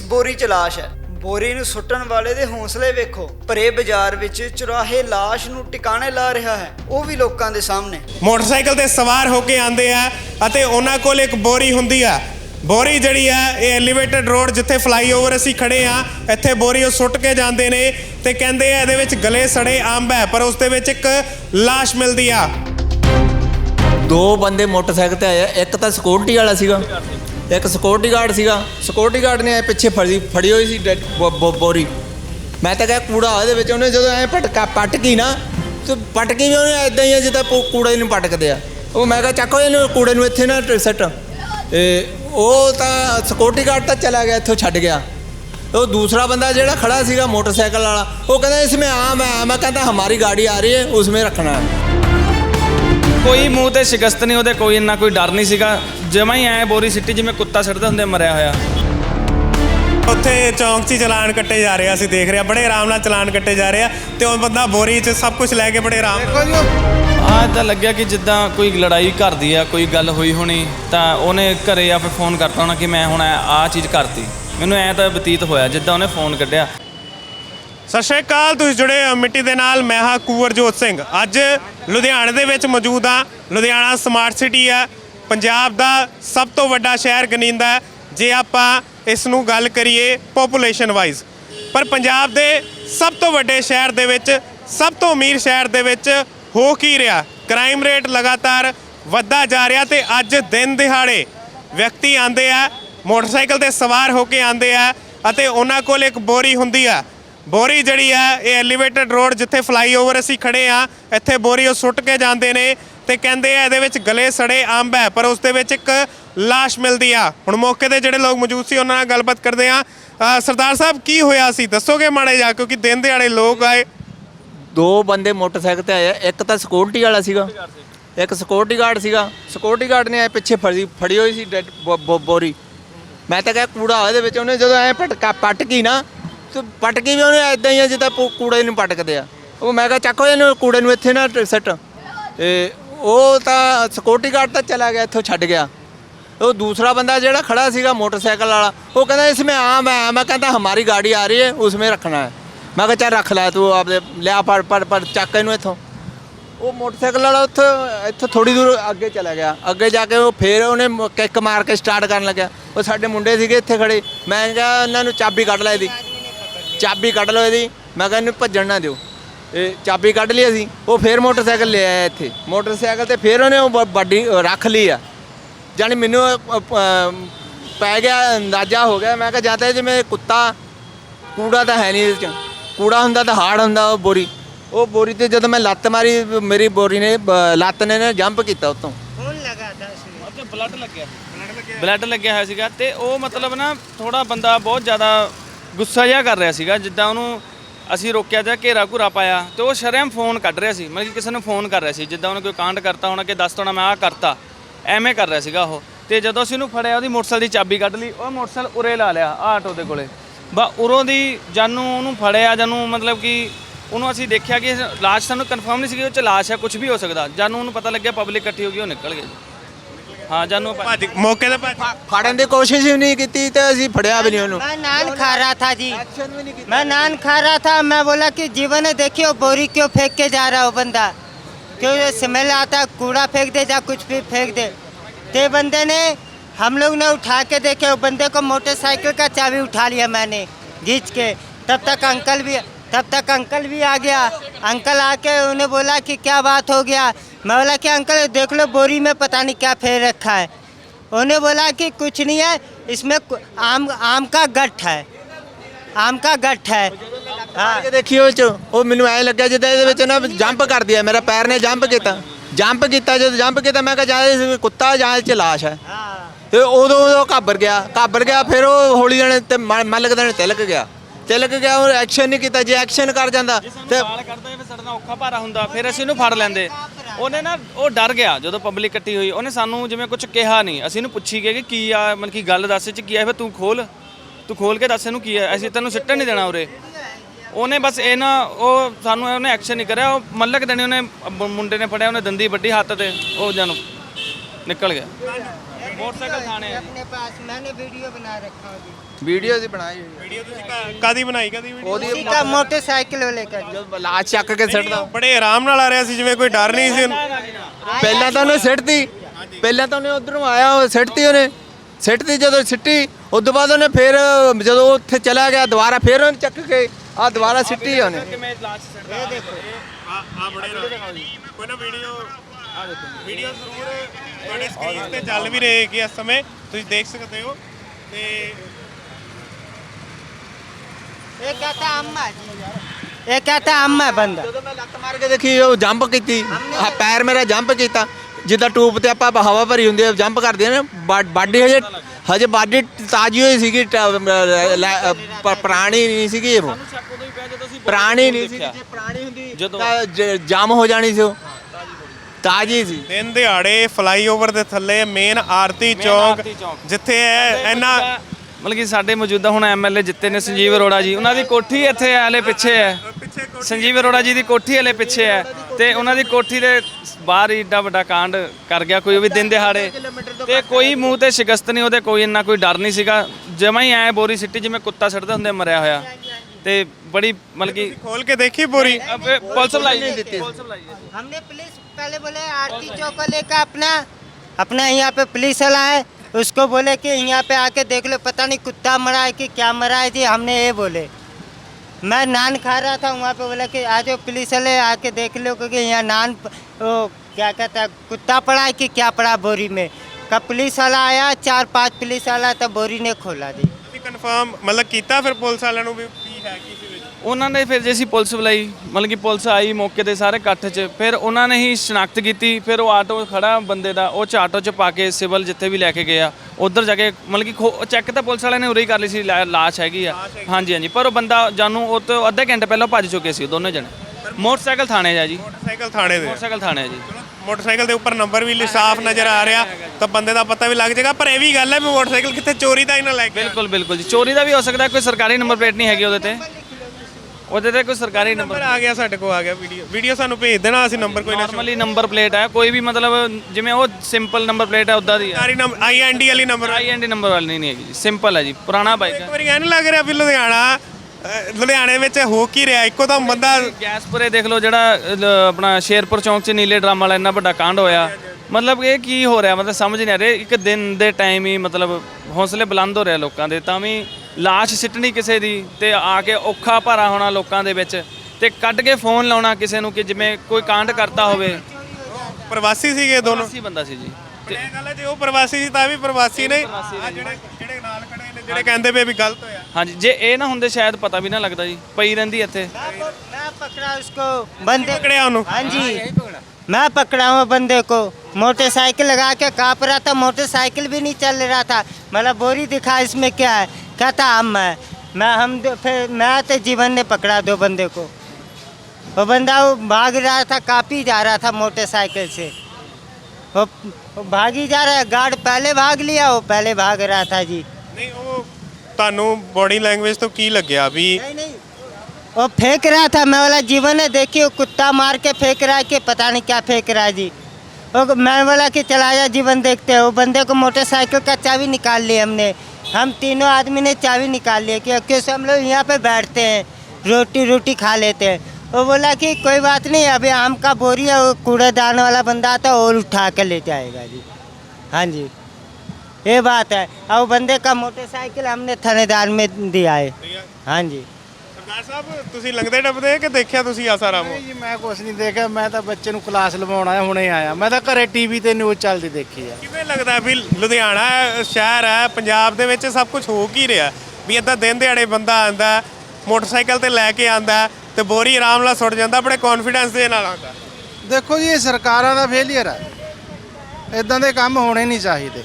ਇਸ ਬੋਰੀ ਚ ਲਾਸ਼ ਹੈ। ਬੋਰੀ ਨੂੰ ਸੁੱਟਣ ਵਾਲੇ ਦੇ ਹੌਸਲੇ ਵੇਖੋ। ਭਰੇ ਬਾਜ਼ਾਰ ਵਿੱਚ ਚੁਰਾਹੇ ਲਾਸ਼ ਨੂੰ ਟਿਕਾਣੇ ਲਾ ਰਿਹਾ ਹੈ। ਉਹ ਵੀ ਲੋਕਾਂ ਦੇ ਸਾਹਮਣੇ। ਮੋਟਰਸਾਈਕਲ ਤੇ ਸਵਾਰ ਹੋ ਕੇ ਆਉਂਦੇ ਆ ਅਤੇ ਉਹਨਾਂ ਕੋਲ ਇੱਕ ਬੋਰੀ ਹੁੰਦੀ ਆ। ਬੋਰੀ ਜਿਹੜੀ ਆ ਇਹ ਐਲੀਵੇਟਡ ਰੋਡ ਜਿੱਥੇ ਫਲਾਈਓਵਰ ਅਸੀਂ ਖੜੇ ਆ ਇੱਥੇ ਬੋਰੀ ਉਹ ਸੁੱਟ ਕੇ ਜਾਂਦੇ ਨੇ ਤੇ ਕਹਿੰਦੇ ਆ ਇਹਦੇ ਵਿੱਚ ਗਲੇ ਸੜੇ ਅੰਬ ਹੈ ਪਰ ਉਸ ਦੇ ਵਿੱਚ ਇੱਕ ਲਾਸ਼ ਮਿਲਦੀ ਆ। ਦੋ ਬੰਦੇ ਮੋਟਰਸਾਈਕਲ ਤੇ ਆਏ ਆ। ਇੱਕ ਤਾਂ ਸਿਕਿਉਰਿਟੀ ਵਾਲਾ ਸੀਗਾ। ਇੱਕ ਸਿਕਿਉਰਿਟੀ ਗਾਰਡ ਸੀਗਾ। ਸਿਕਿਉਰਿਟੀ ਗਾਰਡ ਨੇ ਐ ਪਿੱਛੇ ਫੜੀ ਫੜੀ ਹੋਈ ਸੀ ਬੋਰੀ। ਮੈਂ ਤਾਂ ਕਿਹਾ ਕੂੜਾ ਉਹਦੇ ਵਿੱਚ, ਉਹਨੇ ਜਦੋਂ ਐ ਪਟਕਾ ਪਟਕੀ ਨਾ, ਤੇ ਪਟਕੀ ਵੀ ਉਹਨੇ ਐਦਾਂ ਹੀ ਜਿੱਦਾਂ ਕੂੜੇ ਨੂੰ ਪਟਕਦੇ ਆ। ਉਹ ਮੈਂ ਕਿਹਾ, ਚੱਕੋ ਇਹਨੂੰ, ਕੂੜੇ ਨੂੰ ਇੱਥੇ ਨਾ ਸੱਟ। ਤੇ ਉਹ ਤਾਂ ਸਿਕਿਉਰਿਟੀ ਗਾਰਡ ਤਾਂ ਚਲਾ ਗਿਆ, ਇੱਥੋਂ ਛੱਡ ਗਿਆ। ਉਹ ਦੂਸਰਾ ਬੰਦਾ ਜਿਹੜਾ ਖੜਾ ਸੀਗਾ ਮੋਟਰਸਾਈਕਲ ਵਾਲਾ, ਉਹ ਕਹਿੰਦਾ, ਇਸ ਵਿੱਚ ਆਮ ਹੈ। ਮੈਂ ਕਹਿੰਦਾ, ਹਮਾਰੀ ਗਾੜੀ ਆ ਰਹੀ ਹੈ, ਉਸ ਵਿੱਚ ਰੱਖਣਾ ਕੋਈ ਮੂੰਹ ਤੇ ਸ਼ਿਕਸਤ ਨਹੀਂ, ਉਹਦੇ ਕੋਈ ਇੰਨਾ ਕੋਈ ਡਰ ਨਹੀਂ ਸੀਗਾ। ਜਮਾਂ ਹੀ ਐ ਬੋਰੀ ਸਿੱਟੀ ਜਿਵੇਂ ਕੁੱਤਾ ਸਿੱਟਦਾ ਹੁੰਦੇ ਮਰਿਆ ਹੋਇਆ। ਉੱਥੇ ਚੌਂਕ 'ਚ ਹੀ ਚਲਾਨ ਕੱਟੇ ਜਾ ਰਹੇ ਆ ਅਸੀਂ ਦੇਖ ਰਹੇ ਆ। ਬੜੇ ਆਰਾਮ ਨਾਲ ਚਲਾਨ ਕੱਟੇ ਜਾ ਰਹੇ ਆ ਤੇ ਉਹ ਬੰਦਾ ਬੋਰੀ 'ਚ ਸਭ ਕੁਝ ਲੈ ਕੇ ਬੜੇ ਆਰਾਮ ਆਹ ਤਾਂ ਲੱਗਿਆ ਕਿ ਜਿੱਦਾਂ ਕੋਈ ਲੜਾਈ ਘਰ ਦੀ ਆ ਕੋਈ ਗੱਲ ਹੋਈ ਹੋਣੀ ਤਾਂ ਉਹਨੇ ਘਰੇ ਜਾਂ ਫਿਰ ਫੋਨ ਕਰਤਾ ਹੋਣਾ ਕਿ ਮੈਂ ਹੁਣ ਆਹ ਚੀਜ਼ ਕਰਤੀ। ਮੈਨੂੰ ਐ ਤਾਂ ਬਤੀਤ ਹੋਇਆ ਜਿੱਦਾਂ ਉਹਨੇ ਫੋਨ ਕੱਢਿਆ। ਸਤਿ ਸ਼੍ਰੀ ਅਕਾਲ ਤੁਸੀਂ ਜੁੜੇ ਹੋ ਮਿੱਟੀ ਦੇ ਨਾਲ ਮੈਂ ਹਾਂ ਕੁਵਰਜੋਤ ਸਿੰਘ। ਅੱਜ ਲੁਧਿਆਣੇ ਦੇ ਵਿੱਚ ਮੌਜੂਦ ਹਾਂ। ਲੁਧਿਆਣਾ ਸਮਾਰਟ ਸਿਟੀ ਹੈ ਪੰਜਾਬ ਦਾ ਸਭ ਤੋਂ ਵੱਡਾ ਸ਼ਹਿਰ ਗਨੀਂਦਾ ਜੇ ਆਪਾਂ ਇਸ ਨੂੰ ਗੱਲ ਕਰੀਏ ਪੋਪੂਲੇਸ਼ਨ ਵਾਈਜ਼ ਪਰ ਪੰਜਾਬ ਦੇ ਸਭ ਤੋਂ ਵੱਡੇ ਸ਼ਹਿਰ ਦੇ ਵਿੱਚ, ਸਭ ਤੋਂ ਅਮੀਰ ਸ਼ਹਿਰ ਦੇ ਵਿੱਚ ਹੋ ਕੀ ਰਿਹਾ? ਕ੍ਰਾਈਮ ਰੇਟ ਲਗਾਤਾਰ ਵੱਧਦਾ ਜਾ ਰਿਹਾ ਤੇ ਅੱਜ ਦਿਨ ਦਿਹਾੜੇ ਵਿਅਕਤੀ ਆਂਦੇ ਆ, ਮੋਟਰਸਾਈਕਲ ਤੇ ਸਵਾਰ ਹੋ ਕੇ ਆਂਦੇ ਆ ਅਤੇ ਉਹਨਾਂ ਕੋਲ ਇੱਕ ਬੋਰੀ ਹੁੰਦੀ ਆ। ਬੋਰੀ ਜਿਹੜੀ ਆ, ਇਹ ਐਲੀਵੇਟਡ ਰੋਡ ਜਿੱਥੇ ਫਲਾਈਓਵਰ ਅਸੀਂ ਖੜੇ ਆ, ਇੱਥੇ ਬੋਰੀ ਉਹ ਸੁੱਟ ਕੇ ਜਾਂਦੇ ਨੇ ਤੇ ਕਹਿੰਦੇ ਆ ਇਹਦੇ ਵਿੱਚ ਗਲੇ ਸੜੇ ਅੰਬ ਹੈ, ਪਰ ਉਸ ਦੇ ਵਿੱਚ ਇੱਕ ਲਾਸ਼ ਮਿਲਦੀ ਆ। ਹੁਣ ਮੌਕੇ ਤੇ ਜਿਹੜੇ ਲੋਕ ਮੌਜੂਦ ਸੀ, ਉਹਨਾਂ ਨਾਲ ਗੱਲਬਾਤ ਕਰਦੇ ਆ। ਸਰਦਾਰ ਸਾਹਿਬ, ਕੀ ਹੋਇਆ ਸੀ? ਦੱਸੋਗੇ ਮਾੜੇ ਜਾ ਕਿਉਂਕਿ ਦਿਨ ਦਿਹਾੜੇ ਲੋਕ ਆਏ। ਦੋ ਬੰਦੇ ਮੋਟਰਸਾਈਕਲ ਤੇ ਆਏ ਆ। ਇੱਕ ਤਾਂ ਸਿਕਿਉਰਿਟੀ ਵਾਲਾ ਸੀਗਾ। ਇੱਕ ਸਿਕਿਉਰਿਟੀ ਗਾਰਡ ਸੀਗਾ। ਸਿਕਿਉਰਿਟੀ ਗਾਰਡ ਨੇ ਐ ਪਿੱਛੇ ਫੜੀ ਫੜੀ ਹੋਈ ਸੀ ਡੈਡ ਬੋ- ਬੋਰੀ। ਮੈਂ ਤਾਂ ਕਿਹਾ, ਕੂੜਾ ਉਹਦੇ ਵਿੱਚ। ਉਹਨੇ ਜਦੋਂ ਐ ਪਟਕਾ ਪਟ ਗਈ ਨਾ, ਤੇ ਪਟਕੀ ਵੀ ਉਹਨੇ ਐਦਾਂ ਹੀ ਆ, ਜਿੱਦਾਂ ਪੂ- ਕੂੜੇ ਨੂੰ ਪਟਕਦੇ ਆ। ਉਹ ਮੈਂ ਕਿਹਾ, ਚੱਕੋ ਇਹਨੂੰ, ਕੂੜੇ ਨੂੰ ਇੱਥੇ ਨਾ ਸੱਟ। ਇਹ ਉਹ ਤਾਂ ਸਿਕਿਉਰਟੀ ਗਾਰਡ ਤਾਂ ਚਲਾ ਗਿਆ, ਇੱਥੋਂ ਛੱਡ ਗਿਆ। ਉਹ ਦੂਸਰਾ ਬੰਦਾ ਜਿਹੜਾ ਖੜਾ ਸੀਗਾ ਮੋਟਰਸਾਈਕਲ ਵਾਲਾ, ਉਹ ਕਹਿੰਦਾ, ਇਸ ਵਿੱਚ ਆਮ ਹੈ ਮੈਂ ਕਹਿੰਦਾ, ਹਮਾਰੀ ਗਾੜੀ ਆ ਰਹੀ ਹੈ, ਉਸ ਵਿੱਚ ਰੱਖਣਾ ਹੈ। ਮੈਂ ਕਿਹਾ, ਚੱਲ ਰੱਖ ਲੈ ਤੂੰ ਆਪਦੇ, ਲਿਆ ਫੜ ਫੜ ਫੜ, ਚੱਕ ਇਹਨੂੰ ਇੱਥੋਂ। ਉਹ ਮੋਟਰਸਾਈਕਲ ਵਾਲਾ ਉੱਥੇ, ਇੱਥੋਂ ਥੋੜੀ ਦੂਰ ਅੱਗੇ ਚਲਾ ਗਿਆ। ਅੱਗੇ ਜਾ ਕੇ ਉਹ ਫੇਰ ਉਹਨੇ ਕਿੱਕ ਮਾਰ ਕੇ ਸਟਾਰਟ ਕਰਨ ਲੱਗਿਆ। ਉਹ ਸਾਡੇ ਮੁੰਡੇ ਸੀਗੇ ਇੱਥੇ ਖੜੇ। ਮੈਂ ਕਿਹਾ, ਇਹਨਾਂ ਨੂੰ ਚਾਬੀ ਕੱਢ ਲੈ ਇਹਦੀ। ਚਾਬੀ ਕੱਢ ਲਓ ਇਹਦੀ। ਮੈਂ ਕਿਹਾ, ਇਹਨੂੰ ਭੱਜਣ ਨਾ ਦਿਓ। ਇਹ ਚਾਬੀ ਕੱਢ ਲਈ ਅਸੀਂ ਉਹ ਫੇਰ ਮੋਟਰਸਾਈਕਲ ਲੈ ਆਇਆ ਇੱਥੇ। ਮੋਟਰਸਾਈਕਲ ਤੇ ਫੇਰ ਉਹਨੇ ਉਹ ਵੱਡੀ ਰੱਖ ਲਈ ਆ। ਜਾਣੀ ਮੈਨੂੰ ਪੈ ਗਿਆ ਅੰਦਾਜ਼ਾ ਹੋ ਗਿਆ। ਮੈਂ ਕਿਹਾ ਜਾਂ ਤਾਂ ਜਿਵੇਂ ਕੁੱਤਾ ਕੂੜਾ ਤਾਂ ਹੈ ਨਹੀਂ ਇਹਦੇ ਚ। ਕੂੜਾ ਹੁੰਦਾ ਤਾਂ ਹਾਰਡ ਹੁੰਦਾ ਉਹ ਬੋਰੀ। ਉਹ ਬੋਰੀ ਤੇ ਜਦੋਂ ਮੈਂ ਲੱਤ ਮਾਰੀ ਮੇਰੀ ਬੋਰੀ ਨੇ ਲੱਤ ਨੇ ਨਾ ਜੰਪ ਕੀਤਾ ਉਤੋਂ। ਉੱਥੇ ਬਲੱਡ ਲੱਗਿਆ। ਬਲੱਡ ਲੱਗਿਆ। ਹੋਇਆ ਸੀਗਾ ਤੇ ਉਹ ਮਤਲਬ ਨਾ ਥੋੜਾ ਬੰਦਾ ਬਹੁਤ ਜ਼ਿਆਦਾ ਗੁੱਸਾ ਜਿਹਾ ਕਰ ਰਿਹਾ ਸੀਗਾ ਜਿੱਦਾਂ ਉਹਨੂੰ ਅਸੀਂ ਰੋਕਿਆ ਜਾਂ ਘੇਰਾ ਘੂਰਾ ਪਾਇਆ ਤੇ ਉਹ ਸ਼ਰਮ ਫੋਨ ਕੱਢ ਰਿਹਾ ਸੀ, ਮਤਲਬ ਕਿ ਕਿਸੇ ਨੂੰ ਫੋਨ ਕਰ ਰਿਹਾ ਸੀ, ਜਿੱਦਾਂ ਉਹਨੇ ਕੋਈ ਕਾਂਡ ਕਰਤਾ ਹੋਣਾ ਕਿ ਦੱਸ ਤੋਣਾ ਮੈਂ ਆਹ ਕਰਤਾ, ਐਵੇਂ ਕਰ ਰਿਹਾ ਸੀਗਾ ਉਹ। ਤੇ ਜਦੋਂ ਅਸੀਂ ਉਹਨੂੰ ਫੜਿਆ, ਉਹਦੀ ਮੋਟਰਸਾਈਕਲ ਦੀ ਚਾਬੀ ਕੱਢ ਲਈ, ਉਹ ਮੋਟਰਸਾਈਕਲ ਉਰੇ ਲਾ ਲਿਆ, ਆਹ ਆਟੋ ਦੇ ਕੋਲੇ। ਬਾ, ਉਰੋਂ ਦੀ ਜਾਨੂੰ ਉਹਨੂੰ ਫੜਿਆ ਜਾਨੂੰ ਮਤਲਬ ਕਿ ਉਹਨੂੰ ਅਸੀਂ ਦੇਖਿਆ ਕਿ ਲਾਸ਼ ਸਾਨੂੰ ਕਨਫਰਮ ਨਹੀਂ ਸੀ ਕਿ ਉਹ ਚ ਲਾਸ਼ ਹੈ ਕੁਝ ਵੀ ਹੋ ਸਕਦਾ। ਜਾਨੂੰ ਉਹਨੂੰ ਪਤਾ ਲੱਗਿਆ ਪਬਲਿਕ ਇਕੱਠੀ ਹੋ ਗਈ, ਉਹ ਨਿਕਲ ਗਏ ਹਾਂ ਜਾਨੂੰ ਆਪਾਂ- ਭੱਜ ਮੌਕੇ ਤੇ ਭੱਜ ਫੜਨ ਦੀ ਕੋਸ਼ਿਸ਼ ਵੀ ਨਹੀਂ ਕੀਤੀ ਤੇ ਅਸੀਂ ਫੜਿਆ ਵੀ ਨਹੀਂ ਉਹਨੂੰ मैं नान खा रहा था जी ਐਕਸ਼ਨ ਵੀ ਨਹੀਂ ਕੀਤਾ मैं नान खा रहा था मैं बोला कि जीवन है देखिए वो बोरी क्यों फेंक के जा रहा है वो बंदा क्यों ये स्मेल आता है कूड़ा फेंक दे या कुछ भी फेंक दे ते बंदे ने हम लोग ने उठा के देखे वो बंदे को मोटरसाइकिल का चाबी उठा लिया मैंने घींच के तब तक अंकल भी तब तक अंकल भी आ गया अंकल आके उन्हें बोला कि क्या बात हो गया मैं बोला कि अंकल देख लो बोरी में पता नहीं क्या फेर रखा है उन्हें बोला कि कुछ नहीं है इसमें कु- आम आम का गठ है आम का गठ है हाँ ਕੇ ਦੇਖੀ ਉਹ ਚ ਉਹ ਮੈਨੂੰ ਐ ਲੱਗਿਆ ਜਿੱਦਾਂ ਇਹਦੇ ਵਿੱਚ ਨਾ ਜੰਪ ਕਰ ਦਿਆ ਮੇਰਾ ਪੈਰ ਨੇ ਜੰਪ ਕੀਤਾ ਜੰਪ ਕੀਤਾ ਜਦ ਜੰਪ ਕੀਤਾ ਮੈਂ ਕਿਹਾ ਜਾਂ ਇਹ ਕੁੱਤਾ ਜਾਂ ਇਹ ਚ ਲਾਸ਼ ਹੈ ਤੇ ਉਦੋਂ ਉਹ ਘਾਬਰ ਗਿਆ ਘਾਬਰ ਗਿਆ ਫਿਰ ਉਹ ਹੌਲੀ ਜਣੇ ਤੇ ਮ- ਮਲਕ ਦੇਣੇ ਤਿਲਕ ਗਿਆ ਤਿਲਕ ਗਿਆ ਉਹ ਐਕਸ਼ਨ ਨਹੀਂ ਕੀਤਾ ਜੇ ਐਕਸ਼ਨ ਕਰ ਜਾਂਦਾ ਤੇ ਗਾਲ ਕੱਢਦਾ ਫਿਰ ਸਾਡਾ ਔਖਾ ਭਾਰਾ ਹੁੰਦਾ ਫਿਰ ਅਸੀਂ ਉਹਨੂੰ ਫੜ ਲੈਂਦੇ। ਉਹਨੇ ਨਾ ਉਹ ਡਰ ਗਿਆ ਜਦੋਂ ਪਬਲਿਕ ਇਕੱਠੀ ਹੋਈ ਉਹਨੇ ਸਾਨੂੰ ਜਿਵੇਂ ਕੁਝ ਕਿਹਾ ਨਹੀਂ ਅਸੀਂ ਇਹਨੂੰ ਪੁੱਛੀ ਗਏ ਕਿ ਕੀ ਆ ਮਨ ਕੀ ਗੱਲ ਦੱਸ ਚ ਕੀ ਆ ਫਿਰ ਤੂੰ ਖੋਲ ਤੂੰ ਖੋਲ ਕੇ ਦੱਸ ਇਹਨੂੰ ਕੀ ਆ ਅਸੀਂ ਤੈਨੂੰ ਸਿੱਟਣ ਨਹੀਂ ਦੇਣਾ ਉਰੇ। ਉਹਨੇ ਬਸ ਇਹ ਨਾ ਉਹ ਸਾਨੂੰ ਉਹਨੇ ਐਕਸ਼ਨ ਨਹੀਂ ਕਰਿਆ ਉਹ ਮੱਲਕ ਦੇਣੇ ਉਹਨੇ ਮੁੰਡੇ ਨੇ ਫੜਿਆ ਉਹਨੇ ਦੰਦੀ ਵੱਡੀ ਹੱਥ ਤੇ ਉਹ ਜਾਨੂੰ ਨਿਕਲ ਗਿਆ। मोटरसाइकिल थाने है। अपने पास मैंने वीडियो बना रखा हूँ जी ਵੀਡੀਓ ਦੀ ਬਣਾਈ ਹੋਈ ਹੈ ਵੀਡੀਓ ਤੁਸੀਂ ਕਾ- ਕਾਦੀ ਬਣਾਈ ਕਾਦੀ ਵੀਡੀਓ उसी का मोटरसाइकिल लेकर जी। ਜਦੋਂ ਲਾਸ਼ ਚੱਕ ਕੇ ਸਿੱਟਦਾ ਬੜੇ ਆਰਾਮ ਨਾਲ ਆ ਰਿਹਾ ਸੀ ਜਿਵੇਂ ਕੋਈ ਡਰ ਨਹੀਂ ਸੀ ਉਹਨੂੰ। ਪਹਿਲਾਂ ਤਾਂ ਉਹਨੇ ਸਿੱਟਤੀ ਪਹਿਲਾਂ ਤਾਂ ਉਹਨੇ ਉਧਰੋਂ ਆਇਆ ਉਹ ਸਿੱਟਤੀ ਉਹਨੇ ਸਿੱਟਤੀ ਜਦੋਂ ਸਿੱਟੀ ਉਸ ਤੋਂ ਬਾਅਦ ਉਹਨੇ ਫਿਰ ਜਦੋਂ ਉੱਥੇ ਚਲਾ ਗਿਆ ਦੁਬਾਰਾ ਫਿਰ ਉਹਨੇ ਚੱਕ ਕੇ ਆ ਦੁਬਾਰਾ ਸਿੱਟੀ ਉਹਨੇ कि मैं लाश से ਆ ਆ ਬੜੇ ਆਰਾਮ ਕੋਈ ਨਾ ਵੀਡੀਓ ਵੀਡੀਓ ਜ਼ਰੂਰ ਤੁਹਾਡੇ ਸਕਰੀਨ ਤੇ ਚੱਲ ਵੀ ਰਹੇਗੀ ਇਸ ਸਮੇਂ। ਤੁਸੀਂ ਦੇਖ ਸਕਦੇ ਹੋ ਤੇ ਇਹ ਕਹਤਾ ਅੰਮਾ ਜੀ। ਇਹ ਕਹਤਾ ਅੰਮਾ ਬੰਦਾ। ਜਦੋਂ ਮੈਂ ਲੱਤ ਮਾਰ ਕੇ ਦੇਖੀ ਉਹ ਜੰਪ ਕੀਤੀ। ਪੈਰ ਮੇਰਾ ਜੰਪ ਕੀਤਾ। ਜਿੱਦਾਂ ਟੂਬ ਤੇ ਆਪਾਂ ਹਵਾ ਭਰੀ ਹੁੰਦੀ ਹੈ ਜੰਪ ਕਰਦੇ ਨੇ ਬਾਡੀ ਹਜੇ ਹਜੇ ਬਾਡੀ ਤਾਜ਼ੀ ਹੋਈ ਸੀਗੀ ਪ੍ਰਾਣੀ ਨਹੀਂ ਸੀਗੀ ਪ੍ਰਾਣੀ ਨਹੀਂ ਸੀ ਜੇ ਪ੍ਰਾਣੀ ਹੁੰਦੀ ਤਾਂ ਜਾਮ ਹੋ ਜਾਣੀ ਸੀ ਉਹ। ਤਾਜੀ ਸੀ ਦਿਨ ਦਿਹਾੜੇ ਫਲਾਈਓਵਰ ਦੇ ਥੱਲੇ ਮੇਨ ਆਰਤੀ ਚੌਕ ਆਰਤੀ ਚੌਕ। ਜਿੱਥੇ ਹੈ ਇੰਨਾ ਮਤਲਬ ਕਿ ਸਾਡੇ ਮੌਜੂਦਾ ਹੁਣ ਐਮਐਲਏ ਜਿੱਤੇ ਨੇ ਸੰਜੀਵ ਅਰੋੜਾ ਜੀ ਉਹਨਾਂ ਦੀ ਕੋਠੀ ਇੱਥੇ ਹਲੇ ਪਿੱਛੇ ਹੈ ਸੰਜੀਵ ਅਰੋੜਾ ਜੀ ਦੀ ਕੋਠੀ ਹਲੇ ਪਿੱਛੇ ਹੈ ਤੇ ਉਹਨਾਂ ਦੀ ਕੋਠੀ ਦੇ ਬਾਹਰ ਹੀ ਏਡਾ ਵੱਡਾ ਕਾਂਡ ਕਰ ਗਿਆ ਕੋਈ ਵੀ ਦਿਨ ਦਿਹਾੜੇ ਤੇ ਕੋਈ ਮੂੰਹ ਤੇ ਸ਼ਿਕਸਤ ਨਹੀਂ ਉਹਦੇ ਕੋਈ ਇੰਨਾ ਕੋਈ ਡਰ ਨਹੀਂ ਸੀਗਾ ਜਮਾਂ ਹੀ ਐ ਬੋਰੀ ਸਿੱਟੀ ਜਿਵੇਂ ਕੁੱਤਾ ਸਿੱਟਦੇ ਹੁੰਦੇ ਮਰਿਆ ਹੋਇਆ ਤੇ ਬੜੀ ਮਤਲਬ ਕਿ ਖੋਲ ਕੇ ਦੇਖੀ ਪੂਰੀ ਅਬੇ ਪੁਲਿਸ ਬੁਲਾਈ ਪੁਲਿਸ ਬੁਲਾਈ ਹੈ। हमने पुलिस पहले बोले, आरती चौक वाले अपना अपना यहाँ पे पुलिस वाला है। उसको बोले कि यहाँ पे आके देख लो, पता नहीं कुत्ता मरा है कि क्या मरा है जी, हमने ये बोले। मैं नान खा रहा था, वहाँ पे बोला कि आज पुलिस वाले, आके देख लो क्योंकि यहाँ नान, वो क्या कहता है, कुत्ता पड़ा है कि क्या पड़ा बोरी में। कब पुलिस वाला आया, चार पाँच पुलिस वाला तब बोरी ने खोला दी कन्फर्म मतलब किया फिर पुलिस वाले भी है कि ਉਹਨਾਂ ਨੇ ਫਿਰ ਜੇ ਅਸੀਂ ਪੁਲਿਸ ਬੁਲਾਈ ਮਤਲਬ ਕਿ ਪੁਲਿਸ ਆਈ ਮੌਕੇ ਤੇ ਸਾਰੇ ਇਕੱਠ 'ਚ ਫਿਰ ਉਹਨਾਂ ਨੇ ਹੀ ਸ਼ਨਾਖਤ ਕੀਤੀ ਫਿਰ ਉਹ ਆਟੋ ਖੜਾ ਬੰਦੇ ਦਾ ਉਹ ਚ ਆਟੋ 'ਚ ਪਾ ਕੇ ਸਿਵਲ ਜਿੱਥੇ ਵੀ ਲੈ ਕੇ ਗਏ ਆ ਉਧਰ ਜਾ ਕੇ ਮਤਲਬ ਕਿ ਚੈੱਕ ਤਾਂ ਪੁਲਿਸ ਵਾਲਿਆਂ ਨੇ ਉਰੇ ਹੀ ਕਰ ਲਈ ਸੀ ਲਾ- ਲਾਸ਼ ਹੈਗੀ ਆ। ਹਾਂਜੀ ਹਾਂਜੀ ਪਰ ਉਹ ਬੰਦਾ ਜਾਨੂੰ ਉਹ ਤੋਂ ਅੱਧੇ ਘੰਟੇ ਪਹਿਲਾਂ ਭੱਜ ਚੁੱਕੇ ਸੀ ਉਹ ਦੋਨੇ ਜਣੇ। ਮੋਟਰਸਾਈਕਲ ਥਾਣੇ ਜਾ ਜੀ। ਮੋਟਰਸਾਈਕਲ ਥਾਣੇ ਦੇ। ਮੋਟਰਸਾਈਕਲ ਥਾਣੇ ਜੀ। ਮੋਟਰਸਾਈਕਲ ਦੇ ਉੱਪਰ ਨੰਬਰ ਵੀ ਸਾਫ਼ ਨਜ਼ਰ ਆ ਰਿਹਾ ਤਾਂ ਬੰਦੇ ਦਾ ਪਤਾ ਵੀ ਲੱਗ ਜਾਏਗਾ ਪਰ ਇਹ ਵੀ ਗੱਲ ਹੈ ਵੀ ਮੋਟਰਸਾਈਕਲ ਕਿੱਥੇ ਚੋਰੀ ਦਾ ਹੀ ਨਾ ਲੈ ਕੇ ਬਿਲਕੁਲ ਬਿਲਕੁਲ ਜੀ। ਚੋਰੀ ਦਾ ਵੀ ਹੋ ਸਕਦਾ ਕੋਈ ਸਰਕਾਰੀ ਨੰਬਰ ਪਲੇਟ ਨਹੀਂ ਹੈਗੀ ਉਹਦੇ ਤੇ। ਉਹਦੇ ਤੇ ਕੋਈ ਸਰਕਾਰੀ ਨੰਬਰ ਨੰਬਰ ਆ ਗਿਆ ਸਾਡੇ ਕੋਲ ਆ ਗਿਆ ਵੀਡੀਓ ਵੀਡੀਓ ਸਾਨੂੰ ਭੇਜ ਦੇਣਾ ਅਸੀਂ ਨੰਬਰ ਕੋਈ ਨਾ ਨਾਰਮਲੀ ਨੰਬਰ ਪਲੇਟ ਹੈ ਕੋਈ ਵੀ ਮਤਲਬ ਜਿਵੇਂ ਉਹ ਸਿੰਪਲ ਨੰਬਰ ਪਲੇਟ ਹੈ ਉਦਾਂ ਦੀ ਹੈ। ਸਰਕਾਰੀ ਨੰਬਰ ਆਈਐਨਡੀ ਵਾਲੀ ਨੰਬਰ ਆਈ ਨੰਬਰ ਵਾਲੀ ਨਹੀਂ ਹੈਗੀ ਜੀ ਸਿੰਪਲ ਹੈ ਜੀ ਪੁਰਾਣਾ ਬਾਈਕ ਇੱਕ ਹੈ। ਵਾਰੀ ਐਨ ਲੱਗ ਰਿਹਾ ਵੀ ਲੁਧਿਆਣਾ ਅਹ, ਲੁਧਿਆਣੇ ਵਿੱਚ ਹੋ ਕੀ ਰਿਹਾ? ਇੱਕੋ ਤਾਂ ਬੰਦਾ ਗੈਸਪੁਰੇ ਦੇਖ ਲਓ ਜਿਹੜਾ ਲ- ਆਪਣਾ ਸ਼ੇਰਪੁਰ ਚੌਂਕ 'ਚ ਨੀਲੇ ਡਰਾਮ ਵਾਲਾ ਇੰਨਾ ਵੱਡਾ ਕਾਂਡ ਹੋਇਆ। ਮਤਲਬ ਇਹ ਕੀ ਹੋ ਰਿਹਾ? ਮਤਲਬ ਸਮਝ ਨਹੀਂ ਆ ਰਿਹਾ ਇੱਕ ਦਿਨ ਦੇ ਟਾਈਮ ਹੀ ਮਤਲਬ ਹੌਸਲੇ ਬੁਲੰਦ ਹੋ ਰਿਹਾ ਲੋਕਾਂ ਦੇ ਤਾਂ ਵੀ ਲਾਸ਼ ਸਿੱਟਣੀ ਕਿਸੇ ਦੀ ਤੇ ਆ ਕੇ ਔਖਾ ਭਾਰਾ ਹੋਣਾ ਲੋਕਾਂ ਦੇ ਵਿੱਚ ਤੇ ਕੱਢ ਕੇ ਫੋਨ ਲਾਉਣਾ ਕਿਸੇ ਨੂੰ ਕਿ ਜਿਵੇਂ ਕੋਈ ਕਾਂਡ ਕਰਤਾ ਹੋਵੇ ਪ੍ਰਵਾਸੀ ਸੀਗੇ ਦੋਨੋਂ ਅਸੀਂ ਬੰਦਾ ਸੀ ਜੀ ਤੇ ਇਹ ਗੱਲ ਹੈ ਜੇ ਉਹ ਪ੍ਰਵਾਸੀ ਸੀ ਤਾਂ ਵੀ ਪ੍ਰਵਾਸੀ ਨੇ ਆ ਜਿਹੜੇ ਜਿਹੜੇ ਨਾਲ ਖੜੇ ਨੇ ਜਿਹੜੇ ਕਹਿੰਦੇ ਪਏ ਵੀ ਗਲਤ ਹੋਇਆ ਹਾਂਜੀ ਜੇ ਇਹ ਨਾ ਹੁੰਦੇ ਸ਼ਾਇਦ ਪਤਾ ਵੀ ਨਾ ਲੱਗਦਾ ਜੀ ਪਈ ਰਹਿੰਦੀ ਇੱਥੇ मैं पकड़ा उसको बंदे ਪਕੜਿਆ ਉਹਨੂੰ हाँ जी मैं पकड़ा हूँ बंदे को मोटरसाइकिल लगा के काँप रहा था मोटरसाइकिल भी नहीं चल रहा था मतलब बोरी दिखा इसमें क्या है कहता हम है मैं हम दो- फिर मैं तो जीवन ने पकड़ा दो बंदे को वो बंदा वो भाग रहा था कापी जा रहा था मोटरसाइकिल से वो, वो भागी जा रहा है गार्ड पहले भाग लिया वो पहले भाग रहा था जी ਨਹੀਂ ਉਹ ਤੁਹਾਨੂੰ ਬੋਡੀ ਲੈਂਗੁਏਜ ਤੋਂ ਕੀ ਲੱਗਿਆ ਵੀ नहीं नहीं वो फेंक रहा था मैं बोला जीवन ने देखिए वो कुत्ता मार के फेंक रहा है कि पता नहीं क्या फेंक रहा है जी वो मैं बोला कि चला जा जीवन देखते हैं वो बंदे को मोटरसाइकिल का चाबी निकाल ली हमने हम तीनों आदमी ने चाबी निकाल ली कि क्योंकि हम लोग यहाँ पे बैठते हैं रोटी रोटी खा लेते हैं वो बोला कि कोई बात नहीं अभी आम का बोरी है वो कूड़ेदान वाला बंदा आता है और उठा के ले जाएगा जी हाँ जी ये बात है और वो बंदे का मोटरसाइकिल हमने थानेदार में दिया है हाँ जी ਸਰਦਾਰ ਸਾਹਿਬ ਤੁਸੀਂ ਲੰਗਦੇ ਡੱਬਦੇ ਕਿ ਦੇਖਿਆ ਤੁਸੀਂ ਆ ਸਾਰਾ ਨਹੀਂ ਜੀ ਮੈਂ ਕੁਛ ਨਹੀਂ ਦੇਖਿਆ। ਮੈਂ ਤਾਂ ਬੱਚੇ ਨੂੰ ਕਲਾਸ ਲਵਾਉਣ ਆਇਆ ਹੁਣੇ ਆਇਆ। ਮੈਂ ਤਾਂ ਘਰੇ ਟੀਵੀ ਤੇ ਨਿਊਜ਼ ਚੱਲਦੀ ਦੇਖੀ ਆ। ਕਿਵੇਂ ਲੱਗਦਾ ਵੀ ਲੁਧਿਆਣਾ ਸ਼ਹਿਰ ਹੈ ਪੰਜਾਬ ਦੇ ਵਿੱਚ ਸਭ ਕੁਝ ਹੋ ਕੀ ਰਿਹਾ? ਵੀ ਇਦਾਂ ਦਿਨ ਦਿਹਾੜੇ ਬੰਦਾ ਆਂਦਾ ਮੋਟਰਸਾਈਕਲ ਤੇ ਲੈ ਕੇ ਆਂਦਾ ਤੇ ਬੋਰੀ ਆਰਾਮ ਨਾਲ ਸੁੱਟ ਜਾਂਦਾ ਬੜੇ ਕੌਨਫੀਡੈਂਸ ਦੇ ਨਾਲ ਆਂਦਾ। ਦੇਖੋ ਜੀ ਇਹ ਸਰਕਾਰਾਂ ਦਾ ਫੇਲਿਅਰ ਹੈ ਇਦਾਂ ਦੇ ਕੰਮ ਹੋਣੇ ਨਹੀਂ ਚਾਹੀਦੇ।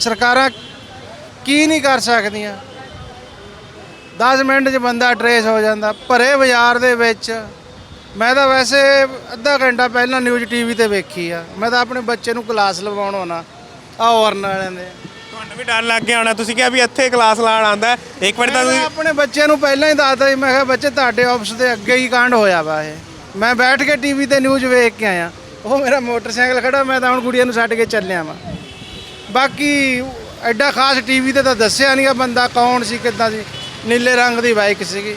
ਸਰਕਾਰਾਂ ਕੀ ਨਹੀਂ ਕਰ ਸਕਦੀਆਂ? 10 ਮਿੰਟ 'ਚ ਬੰਦਾ ਟਰੇਸ ਹੋ ਜਾਂਦਾ ਭਰੇ ਬਾਜ਼ਾਰ ਦੇ ਵਿੱਚ। ਮੈਂ ਤਾਂ ਵੈਸੇ ਅੱਧਾ ਘੰਟਾ ਪਹਿਲਾਂ ਨਿਊਜ਼ ਟੀਵੀ ਤੇ ਵੇਖੀ ਆ। ਮੈਂ ਤਾਂ ਆਪਣੇ ਬੱਚੇ ਨੂੰ ਕਲਾਸ ਲਵਾਉਣ ਆਉਣਾ ਆ ਔਰਨ ਵਾਲਿਆਂ ਦੇ। ਤੁਹਾਨੂੰ ਵੀ ਡਰ ਲੱਗ ਗਿਆ ਹੋਣਾ ਤੁਸੀਂ ਕਿਹਾ ਵੀ ਇੱਥੇ ਕਲਾਸ ਲਾਣ ਆਂਦਾ ਇੱਕ ਵਾਰ ਤਾਂ ਮੈਂ ਤੁਸੀਂ ਆਪਣੇ ਬੱਚਿਆਂ ਨੂੰ ਪਹਿਲਾਂ ਹੀ ਦੱਸਦਾ ਸੀ ਮੈਂ ਕਿਹਾ ਬੱਚੇ ਤੁਹਾਡੇ ਆਫਿਸ ਦੇ ਅੱਗੇ ਹੀ ਕਾਂਡ ਹੋਇਆ ਵਾ ਇਹ। ਮੈਂ ਬੈਠ ਕੇ ਟੀਵੀ ਤੇ ਨਿਊਜ਼ ਵੇਖ ਕੇ ਆਇਆ। ਉਹ ਮੇਰਾ ਮੋਟਰਸਾਈਕਲ ਖੜਾ ਮੈਂ ਤਾਂ ਹੁਣ ਗੁੜੀਆ ਨੂੰ ਛੱਡ ਕੇ ਚੱਲਿਆ ਵਾਂ। ਬਾਕੀ ਐਡਾ ਖਾਸ ਟੀਵੀ ਤੇ ਤਾਂ ਦੱਸਿਆ ਨਹੀਂਗਾ ਬੰਦਾ ਕੌਣ ਸੀ ਕਿੱਦਾਂ ਸੀ। ਨੀਲੇ ਰੰਗ ਦੀ ਬਾਈਕ ਸੀਗੀ।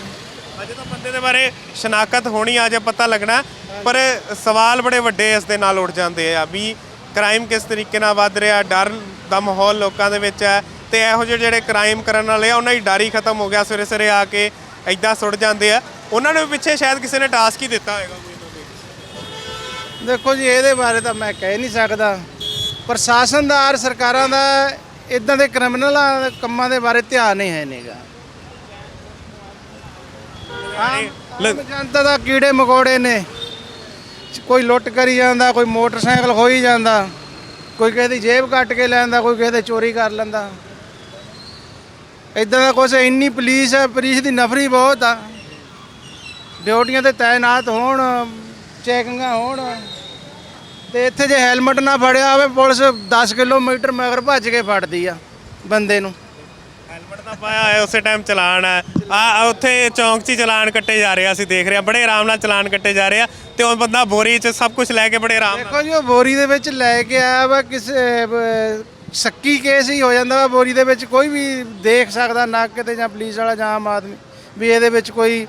ਅਜੇ ਤਾਂ ਬੰਦੇ ਦੇ ਬਾਰੇ ਸ਼ਨਾਖਤ ਹੋਣੀ ਆ ਜੇ ਪਤਾ ਲੱਗਣਾ। ਪਰ ਸਵਾਲ ਬੜੇ ਵੱਡੇ ਇਸ ਦੇ ਨਾਲ ਉੱਠ ਜਾਂਦੇ ਆ ਵੀ ਕ੍ਰਾਈਮ ਕਿਸ ਤਰੀਕੇ ਨਾਲ ਵੱਧ ਰਿਹਾ ਡਰ ਦਾ ਮਾਹੌਲ ਲੋਕਾਂ ਦੇ ਵਿੱਚ ਹੈ। ਤੇ ਇਹੋ ਜਿਹੇ ਜਿਹੜੇ ਕ੍ਰਾਈਮ ਕਰਨ ਵਾਲੇ ਆ ਉਹਨਾਂ ਦੀ ਡਰ ਹੀ ਖਤਮ ਹੋ ਗਿਆ। ਸਵੇਰੇ ਸਵੇਰੇ ਆ ਕੇ ਐਦਾਂ ਸੁੱਟ ਜਾਂਦੇ ਆ। ਉਹਨਾਂ ਨੂੰ ਪਿੱਛੇ ਸ਼ਾਇਦ ਕਿਸੇ ਨੇ ਟਾਸਕ ਹੀ ਦਿੱਤਾ ਹੋਏਗਾ ਕੋਈ ਨਾ ਕੋਈ। ਦੇਖੋ ਜੀ ਇਹਦੇ ਬਾਰੇ ਤਾਂ ਮੈਂ ਕਹਿ ਨਹੀਂ ਸਕਦਾ। ਪ੍ਰਸ਼ਾਸਨ ਦਾ ਔਰ ਸਰਕਾਰਾਂ ਦਾ ਇਦਾਂ ਦੇ ਕ੍ਰਿਮੀਨਲਾਂ ਕੰਮਾਂ ਦੇ ਬਾਰੇ ਧਿਆਨ ਨਹੀਂ ਹੈ ਨਹੀਂਗਾ ਆਮ ਆਮ ਜਨਤਾ ਦਾ ਕੀੜੇ ਮਕੌੜੇ ਨੇ। ਕੋਈ ਲੁੱਟ ਕਰੀ ਜਾਂਦਾ ਕੋਈ ਮੋਟਰਸਾਈਕਲ ਖੋਈ ਜਾਂਦਾ ਕੋਈ ਕਿਸੇ ਦੀ ਜੇਬ ਕੱਟ ਕੇ ਲੈਂਦਾ ਕੋਈ ਕਿਸੇ ਦੇ ਚੋਰੀ ਕਰ ਲੈਂਦਾ। ਇਦਾਂ ਦਾ ਕੁਛ ਇੰਨੀ ਪੁਲਿਸ ਹੈ ਪੁਲਿਸ ਦੀ ਨਫਰੀ ਬਹੁਤ ਆ। ਡਿਊਟੀਆਂ ਤੇ ਤਾਇਨਾਤ ਹੋਣ ਚੈਕਿੰਗਾਂ ਹੋਣ। ਤੇ ਇੱਥੇ ਜੇ ਹੈਲਮਟ ਨਾ ਫੜਿਆ ਹੋਵੇ ਪੁਲਿਸ 10 ਕਿਲੋਮੀਟਰ ਮਗਰ ਭੱਜ ਕੇ ਫੜਦੀ ਆ ਬੰਦੇ ਨੂੰ। ਪਾਇਆ ਹੋਇਆ ਉਸੇ ਟਾਈਮ ਚਲਾਨ ਹੈ। ਆ ਉੱਥੇ ਚੌਂਕ 'ਚ ਹੀ ਚਲਾਨ ਕੱਟੇ ਜਾ ਰਹੇ ਆ ਅਸੀਂ ਦੇਖ ਰਹੇ ਆ। ਬੜੇ ਆਰਾਮ ਨਾਲ ਚਲਾਨ ਕੱਟੇ ਜਾ ਰਹੇ ਆ ਤੇ ਉਹ ਬੰਦਾ ਬੋਰੀ 'ਚ ਸਭ ਕੁਝ ਲੈ ਕੇ ਬੜੇ ਆਰਾਮ ਨਾਲ ਦੇਖੋ ਜੀ ਉਹ ਬੋਰੀ ਦੇ ਵਿੱਚ ਲੈ ਕੇ ਆਇਆ ਵਾ ਕਿਸੇ ਅਹ, ਸ਼ੱਕੀ ਕੇਸ ਹੀ ਹੋ ਜਾਂਦਾ ਵਾ ਬੋਰੀ ਦੇ ਵਿੱਚ। ਕੋਈ ਵੀ ਦੇਖ ਸਕਦਾ ਨਾ ਕਿਤੇ ਜਾਂ ਪੁਲਿਸ ਵਾਲਾ ਜਾਂ ਆਮ ਆਦਮੀ। ਵੀ ਇਹਦੇ ਵਿੱਚ ਕੋਈ